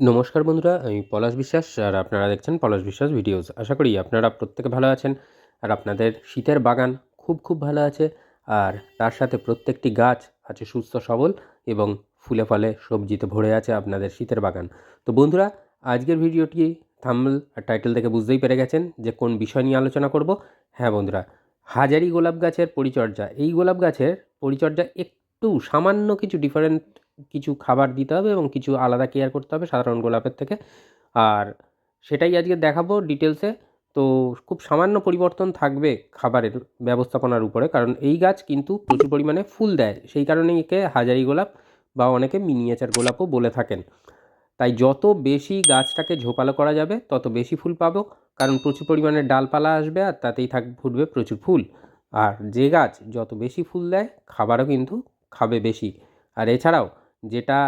নমস্কার বন্ধুরা, আমি পলাশ বিশ্বাস আর আপনারা দেখছেন পলাশ বিশ্বাস ভিডিওস। আশা করি আপনারা প্রত্যেকে ভালো আছেন আর আপনাদের শীতের বাগান খুব খুব ভালো আছে আর তার সাথে প্রত্যেকটি গাছ আছে সুস্থ সবল এবং ফুলে ফলে সবজিতে ভরে আছে আপনাদের শীতের বাগান। তো বন্ধুরা, আজকের ভিডিওটি থাম্বল আর টাইটেল থেকে বুঝতেই পেরে গেছেন যে কোন বিষয় নিয়ে আলোচনা করব। হ্যাঁ বন্ধুরা, হাজারি গোলাপ গাছের পরিচর্যা। এই গোলাপ গাছের পরিচর্যা একটু সামান্য কিছু ডিফারেন্ট কিছু খাবার দিতে হবে এবং কিছু আলাদা কেয়ার করতে হবে সাধারণ গোলাপের থেকে। আর সেটাই আজকে দেখাবো ডিটেলসে তো খুব সামান্য পরিবর্তন থাকবে খাবারের ব্যবস্থাপনার উপরে, কারণ এই গাছ কিন্তু প্রচুর পরিমাণে ফুল দেয়। সেই কারণেই একে হাজারি গোলাপ বা অনেকে মিনিয়েচার গোলাপও বলে থাকেন। তাই যত বেশি গাছটাকে ঝোপালো করা যাবে, তত বেশি ফুল পাবো। কারণ প্রচুর পরিমাণে ডালপালা আসবে আর তাতেই থাক, ফুটবে প্রচুর ফুল। আর যে গাছ যত বেশি ফুল দেয়, খাবারও কিন্তু খাবে বেশি। আর এছাড়াও যেটা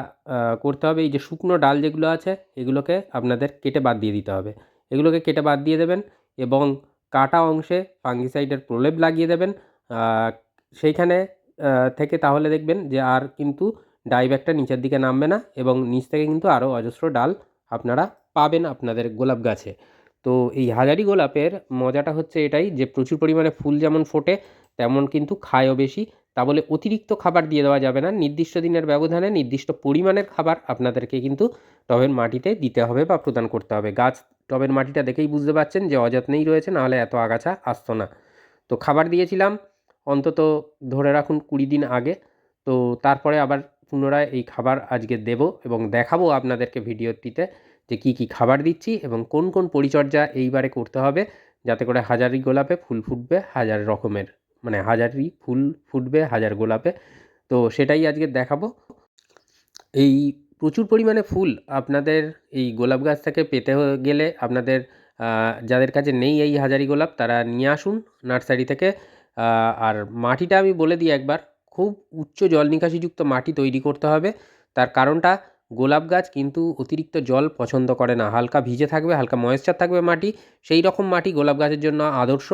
করতে হবে, এই যে শুকনো ডাল যেগুলো আছে, এগুলোকে আপনাদের কেটে বাদ দিয়ে দিতে হবে। এগুলোকে কেটে বাদ দিয়ে দেবেন এবং কাটা অংশে ফাঙ্গিসাইডের প্রলেপ লাগিয়ে দেবেন। সেইখানে থেকে তাহলে দেখবেন যে আর কিন্তু ডাইব্যাগটা নিচের দিকে নামবে না এবং নিচ থেকে কিন্তু আরও অজস্র ডাল আপনারা পাবেন আপনাদের গোলাপ গাছে। তো এই হাজারি গোলাপের মজাটা হচ্ছে এটাই যে প্রচুর পরিমাণে ফুল যেমন ফোটে, তেমন কিন্তু খায়ও বেশি। তা বলে অতিরিক্ত খাবার দিয়ে দেওয়া যাবে না। নির্দিষ্ট দিনের ব্যবধানে নির্দিষ্ট পরিমাণের খাবার আপনাদেরকে কিন্তু টবের মাটিতে দিতে হবে বা প্রদান করতে হবে। গাছ টবের মাটিটা দেখেই বুঝতে পারছেন যে অযত্নেই রয়েছে, নাহলে এত আগাছা আসতো না। তো খাবার দিয়েছিলাম, অন্তত ধরে রাখুন কুড়ি দিন আগে। তো তারপরে আবার পুনরায় এই খাবার আজকে দেব এবং দেখাবো আপনাদেরকে ভিডিওটিতে যে কি কি খাবার দিচ্ছি এবং কোন কোন পরিচর্যা এইবারে করতে হবে। যাতে করে হাজারি গোলাপে ফুল ফুটবে, হাজার রকমের। মানে হাজারই ফুল ফুটবে, হাজার গোলাপে। তো সেটাই আজকে দেখাবো। এই প্রচুর পরিমাণে ফুল আপনাদের এই গোলাপ গাছ থেকে পেতে গেলে আপনাদের যাদের কাছে নেই এই হাজারি গোলাপ, তারা নিয়ে আসুন নার্সারি থেকে। আর মাটিটা আমি বলে দিই একবার, খুব উচ্চ জল নিকাশিযুক্ত মাটি তৈরি করতে হবে। তার কারণটা গোলাপ গাছ কিন্তু অতিরিক্ত জল পছন্দ করে না। হালকা ভিজে থাকবে, হালকা ময়েশ্চার থাকবে মাটি, সেই রকম মাটি গোলাপ গাছের জন্য আদর্শ।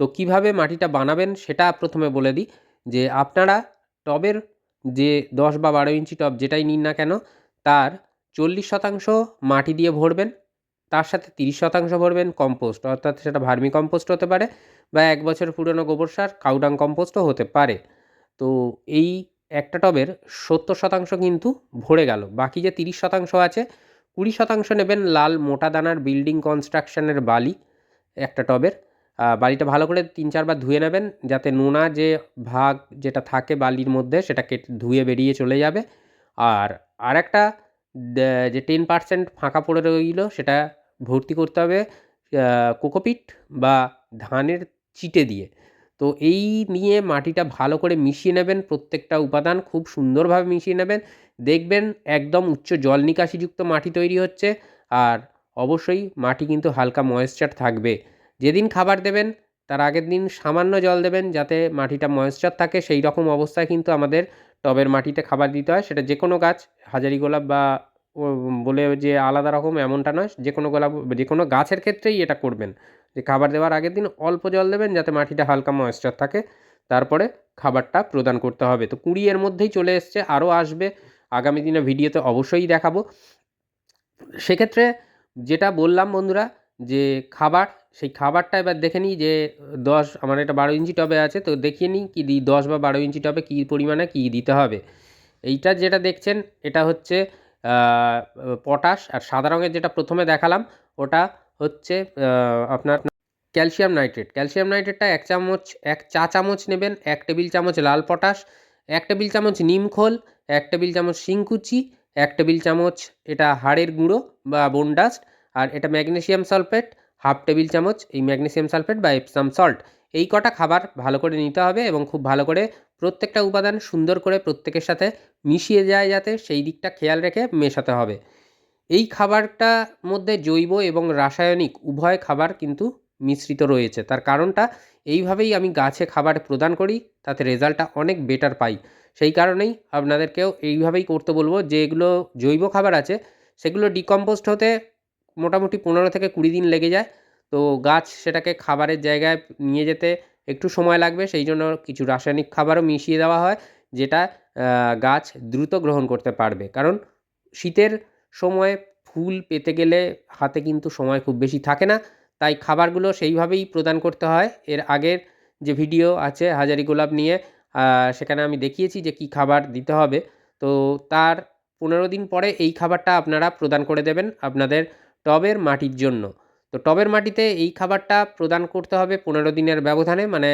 তো কীভাবে মাটিটা বানাবেন সেটা প্রথমে বলে দিই যে আপনারা টবের যে দশ বা বারো ইঞ্চি টব যেটাই নিন না কেন, তার চল্লিশ শতাংশ মাটি দিয়ে ভরবেন, তার সাথে তিরিশ শতাংশ ভরবেন কম্পোস্ট অর্থাৎ সেটা ভার্মি কম্পোস্ট হতে পারে বা এক বছর পুরনো গোবর সার কাউডাং কম্পোস্টও হতে পারে। তো এই একটা টবের সত্তর শতাংশ কিন্তু ভরে গেল। বাকি যে তিরিশ শতাংশ আছে, কুড়ি শতাংশ নেবেন লাল মোটা দানার বিল্ডিং কনস্ট্রাকশনের বালি একটা টবের। বালিটা ভালো করে তিন চারবার ধুয়ে নেবেন যাতে নোনা যে ভাগ যেটা থাকে বালির মধ্যে সেটা ধুয়ে বেরিয়ে চলে যাবে। আর আরেকটা যে টেন পার্সেন্ট ফাঁকা পড়ে রইল সেটা ভর্তি করতে হবে কোকোপিট বা ধানের চিটে দিয়ে। তো এই নিয়ে মাটিটা ভালো করে মিশিয়ে নেবেন, প্রত্যেকটা উপাদান খুব সুন্দরভাবে মিশিয়ে নেবেন। দেখবেন একদম উচ্চ জল নিকাশিযুক্ত মাটি তৈরি হচ্ছে আর অবশ্যই মাটি কিন্তু হালকা ময়েশ্চার থাকবে। যেদিন খাবার দেবেন, তার আগের দিন সামান্য জল দেবেন যাতে মাটিটা ময়েশ্চার থাকে। সেই রকম অবস্থায় কিন্তু আমাদের টবের মাটিতে খাবার দিতে হয়। সেটা যে কোনো গাছ, হাজারি গোলাপ বা বলে যে আলাদা রকম এমনটা নয় যে কোনো গোলাপ যে কোনো গাছের ক্ষেত্রেই এটা করবেন। যে খাবার দেওয়ার আগের দিন অল্প জল দেবেন যাতে মাটিটা হালকা ময়েশ্চার থাকে। তারপরে খাবারটা প্রদান করতে হবে। তো কুড়ি এর মধ্যেই চলে এসছে, আরও আসবে। আগামী দিনে ভিডিওতে অবশ্যই দেখাবো। সেক্ষেত্রে যেটা বললাম বন্ধুরা, যে খাবার, সেই খাবারটা এবার দেখে নিই যে দশ, আমার এটা বারো ইঞ্চি টবে আছে, তো দেখিয়ে নিই কী দিই, দশ বা বারো ইঞ্চি টবে কী পরিমাণে কী দিতে হবে। এইটা যেটা দেখছেন, এটা হচ্ছে পটাশ, আর সাদা রঙের যেটা প্রথমে দেখালাম, ওটা হচ্ছে আপনার ক্যালসিয়াম নাইট্রেট। ক্যালসিয়াম নাইট্রেটটা এক চামচ, এক চা চামচ নেবেন, এক টেবিল চামচ লাল পটাশ, এক টেবিল চামচ নিমখোল এক টেবিল চামচ শিংকুচি, এক টেবিল চামচ এটা হাড়ের গুঁড়ো বা বোনডাস্ট আর এটা ম্যাগনেশিয়াম সালফেট, হাফ টেবিল চামচ এই ম্যাগনেশিয়াম সালফেট বা এপসাম সল্ট এই কটা খাবার ভালো করে নিতে হবে এবং খুব ভালো করে প্রত্যেকটা উপাদান সুন্দর করে প্রত্যেকের সাথে মিশিয়ে যায় যাতে সেই দিকটা খেয়াল রেখে মেশাতে হবে। এই খাবারটা মধ্যে জৈব এবং রাসায়নিক উভয় খাবার কিন্তু মিশ্রিত রয়েছে। তার কারণটা এইভাবেই আমি গাছে খাবার প্রদান করি, তাতে রেজাল্টটা অনেক বেটার পাই। সেই কারণেই আপনাদেরকেও এইভাবেই করতে বলব যেগুলো জৈব খাবার আছে, সেগুলো ডিকম্পোস্ট হতে মোটামুটি পনেরো থেকে কুড়ি দিন লেগে যায়। তো গাছ সেটাকে খাবারের জায়গায় নিয়ে যেতে একটু সময় লাগবে, সেই জন্য কিছু রাসায়নিক খাবারও মিশিয়ে দেওয়া হয়, যেটা গাছ দ্রুত গ্রহণ করতে পারবে। কারণ শীতের সময় ফুল পেতে গেলে হাতে কিন্তু সময় খুব বেশি থাকে না। তাই খাবারগুলো সেইভাবেই প্রদান করতে হয়। এর আগের যে ভিডিও আছে হাজারি গোলাপ নিয়ে সেখানে আমি দেখিয়েছি যে কী খাবার দিতে হবে। তো তার পনেরো দিন পরে এই খাবারটা আপনারা প্রদান করে দেবেন আপনাদের টবের মাটির জন্য। তো টবের মাটিতে এই খাবারটা প্রদান করতে হবে পনেরো দিনের ব্যবধানে। মানে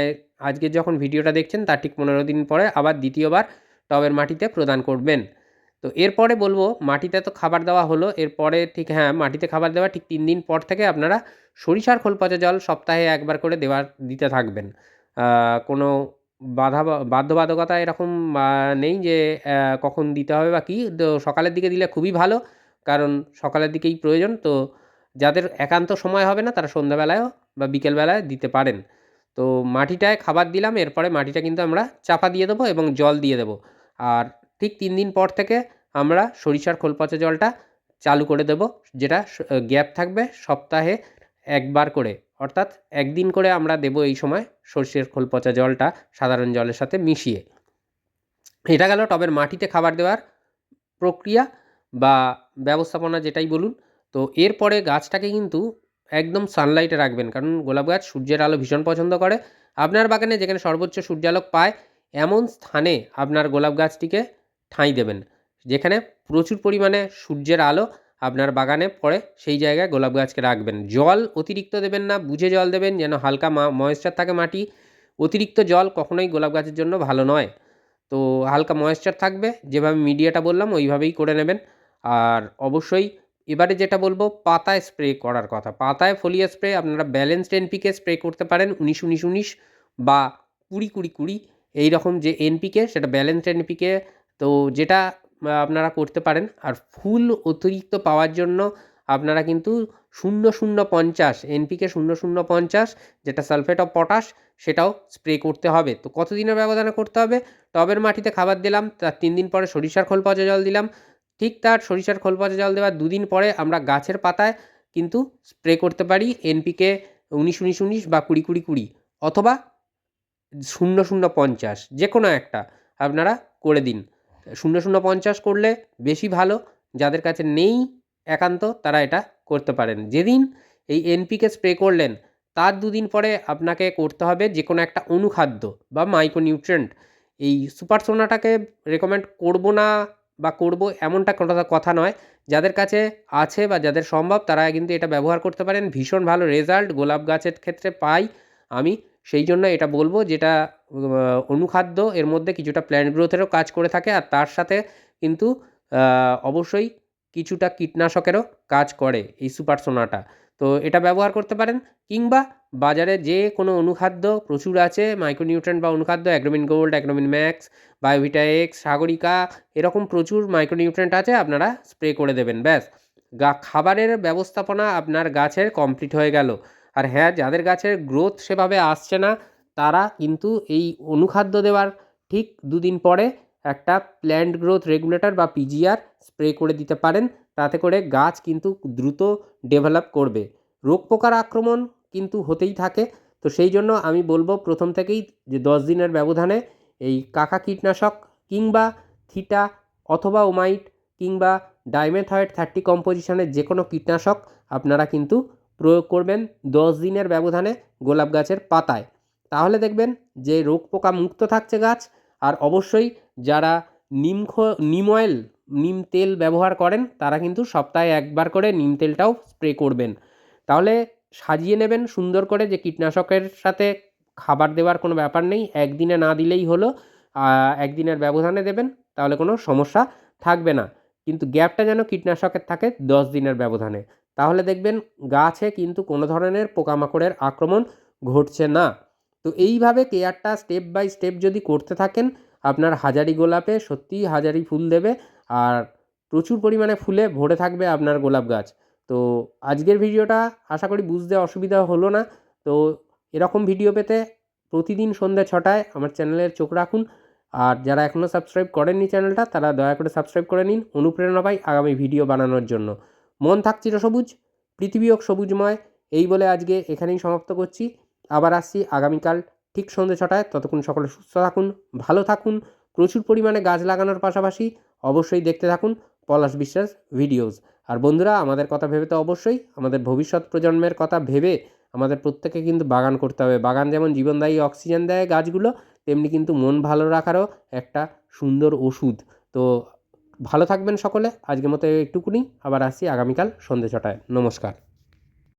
আজকে যখন ভিডিওটা দেখছেন তার ঠিক পনেরো দিন পরে আবার দ্বিতীয়বার টবের মাটিতে প্রদান করবেন। তো এরপরে বলব মাটিতে তো খাবার দেওয়া হলো, এরপরে ঠিক হ্যাঁ মাটিতে খাবার দেওয়া ঠিক তিন দিন পর থেকে আপনারা সরিষার খোল পচা জল সপ্তাহে একবার করে দেওয়ার দিতে থাকবেন। কোনো বাধা বাধ্যবাধকতা এরকম নেই যে কখন দিতে হবে বা কী, তো সকালের দিকে দিলে খুবই ভালো, কারণ সকালের দিকেই প্রয়োজন, তো যাদের একান্ত সময় হবে না, তারা সন্ধ্যাবেলায়ও বা বিকেলবেলায় দিতে পারেন। তো মাটিটায় খাবার দিলাম, এরপরে মাটিটা কিন্তু আমরা চাপা দিয়ে দেবো এবং জল দিয়ে দেবো। আর ঠিক তিন দিন পর থেকে আমরা সরিষার খোল পচা জলটা চালু করে দেব, যেটা গ্যাপ থাকবে সপ্তাহে একবার করে। অর্থাৎ একদিন করে আমরা দেবো এই সময় সর্ষের খোল পচা জলটা সাধারণ জলের সাথে মিশিয়ে। এটা গেল টবের মাটিতে খাবার দেওয়ার প্রক্রিয়া বা ব্যবস্থাপনা যেটাই বলুন। তো এরপরে গাছটাকে কিন্তু একদম সানলাইটে রাখবেন, কারণ গোলাপ গাছ সূর্যের আলো ভীষণ পছন্দ করে। আপনার বাগানে যেখানে সর্বোচ্চ সূর্যালোক পায়, এমন স্থানে আপনার গোলাপ গাছটিকে ঠাঁই দেবেন। যেখানে প্রচুর পরিমাণে সূর্যের আলো আপনার বাগানে পড়ে, সেই জায়গায় গোলাপ গাছকে রাখবেন। জল অতিরিক্ত দেবেন না, বুঝে জল দেবেন যেন হালকা ময়েশ্চার থাকে মাটি। অতিরিক্ত জল কখনোই গোলাপ গাছের জন্য ভালো নয়। তো হালকা ময়েশ্চার থাকবে, যেভাবে মিডিয়াটা বললাম ওইভাবেই করে নেবেন। আর অবশ্যই এবারে যেটা বলব, পাতায় স্প্রে করার কথা। পাতায় ফলিয়া স্প্রে আপনারা ব্যালেন্সড এনপিকে স্প্রে করতে পারেন উনিশ উনিশ উনিশ বা কুড়ি কুড়ি কুড়ি। এই রকম যে এনপিকে, সেটা ব্যালেন্সড এনপিকে তো যেটা আপনারা করতে পারেন। আর ফুল অতিরিক্ত পাওয়ার জন্য আপনারা কিন্তু শূন্য শূন্য পঞ্চাশ এনপিকে শূন্য শূন্য পঞ্চাশ, যেটা সালফেট অফ পটাশ, সেটাও স্প্রে করতে হবে। তো কতদিনের ব্যবধানে করতে হবে? টবের মাটিতে খাবার দিলাম, তার তিন দিন পরে সরিষার খোল পচা জল দিলাম। ঠিক তার সরিষার খোল পচা জল দেওয়ার দুদিন পরে আমরা গাছের পাতায় কিন্তু স্প্রে করতে পারি এনপিকে উনিশ উনিশ উনিশ বা কুড়ি কুড়ি কুড়ি অথবা শূন্য শূন্য পঞ্চাশ যে কোনো একটা আপনারা করে দিন। শূন্য শূন্য পঞ্চাশ করলে বেশি ভালো। যাদের কাছে নেই একান্ত তারা এটা করতে পারেন। যেদিন এই এনপিকে স্প্রে করলেন, তার দুদিন পরে আপনাকে করতে হবে যে কোনো একটা অনুখাদ্য বা মাইক্রোনিউট্রেন্ট এই সুপার সোনাটাকে রেকমেন্ড করব না বা করব এমনটা কোনো কথা নয়। যাদের কাছে আছে বা যাদের সম্ভব, তারা কিন্তু এটা ব্যবহার করতে পারেন। ভীষণ ভালো রেজাল্ট গোলাপ গাছের ক্ষেত্রে পাই আমি। সেই জন্য এটা বলব যেটা অনুখাদ্য, এর মধ্যে কিছুটা প্ল্যান্ট গ্রোথেরও কাজ করে থাকে আর তার সাথে কিন্তু অবশ্যই কিছুটা কীটনাশকেরও কাজ করে এই সুপার সোনাটা তো এটা ব্যবহার করতে পারেন কিংবা বাজারে যে কোনো অনুখাদ্য প্রচুর আছে মাইক্রোনিউট্রেন্ট বা অনুখাদ্য Agromin gold Agromin max Biovita X Sagarika, এরকম প্রচুর মাইক্রোনিউট্রেন্ট আছে, আপনারা স্প্রে করে দেবেন, ব্যাস। গা, খাবারের ব্যবস্থাপনা আপনার গাছের কমপ্লিট হয়ে গেল। আর হ্যাঁ যাদের গাছের গ্রোথ সেভাবে আসছে না তারা কিন্তু এই অনুখাদ্য দেওয়ার ঠিক দুদিন পরে একটা প্ল্যান্ট গ্রোথ রেগুলেটর বা পিজিআর স্প্রে করে দিতে পারেন। তাতে করে গাছ কিন্তু দ্রুত ডেভেলপ করবে। রোগ পোকার আক্রমণ কিন্তু হতেই থাকে। তো সেই জন্য আমি বলব প্রথম থেকেই যে দশ দিনের ব্যবধানে এই কাকা কীটনাশক কিংবা থিটা অথবা ওমাইট কিংবা ডাইমেথয়েড থার্টি কম্পোজিশনের যে কোনো কীটনাশক আপনারা কিন্তু প্রয়োগ করবেন দশ দিনের ব্যবধানে গোলাপ গাছের পাতায়। তাহলে দেখবেন যে রোগ পোকা মুক্ত থাকছে গাছ। আর অবশ্যই যারা নিম নিম অয়েল, নিম তেল ব্যবহার করেন, তারা কিন্তু সপ্তাহে একবার করে নিম তেলটাও স্প্রে করবেন। তাহলে সাজিয়ে নেবেন সুন্দর করে যে কীটনাশকের সাথে খাবার দেওয়ার কোনো ব্যাপার নেই। একদিনে না দিলেই হলো একদিনের ব্যবধানে দেবেন, তাহলে কোনো সমস্যা থাকবে না। কিন্তু গ্যাপটা যেন কীটনাশকের থাকে দশ দিনের ব্যবধানে। তাহলে দেখবেন গাছে কিন্তু কোনো ধরনের পোকামাকড়ের আক্রমণ ঘটছে না। তো এইভাবে কেয়ারটা স্টেপ বাই স্টেপ যদি করতে থাকেন, আপনার হাজারি গোলাপে সত্যিই হাজারি ফুল দেবে আর প্রচুর পরিমাণে ফুলে ভরে থাকবে আপনার গোলাপ গাছ। তো আজকের ভিডিওটা আশা করি বুঝতে অসুবিধা হলো না। তো এরকম ভিডিও পেতে প্রতিদিন সন্ধ্যে ছটায় আমার চ্যানেলের চোখ রাখুন। আর যারা এখনও সাবস্ক্রাইব করেননি চ্যানেলটা, তারা দয়া করে সাবস্ক্রাইব করে নিন অনুপ্রেরণা পাই আগামী ভিডিও বানানোর জন্য। মন থাক চিরসবুজ, পৃথিবী হোক সবুজময়। এই বলে আজকে এখানেই সমাপ্ত করছি। আবার আসছি আগামীকাল ঠিক সন্ধ্যে ছটায়। ততক্ষণ সকলে সুস্থ থাকুন, ভালো থাকুন, প্রচুর পরিমাণে গাছ লাগানোর পাশাপাশি অবশ্যই দেখতে থাকুন পলাশ বিশ্বাস ভিডিওস। আর বন্ধুরা, আমাদের কথা ভেবে তো অবশ্যই আমাদের ভবিষ্যৎ প্রজন্মের কথা ভেবে আমাদের প্রত্যেকে কিন্তু বাগান করতে হবে। বাগান যেমন জীবনদায়ী অক্সিজেন দেয় গাছগুলো, তেমনি কিন্তু মন ভালো রাখারও একটা সুন্দর ওষুধ। তো ভালো থাকবেন সকলে। আজকের মতো একটুকুনি আবার আসছি আগামীকাল সন্ধ্যে ছটায়। নমস্কার।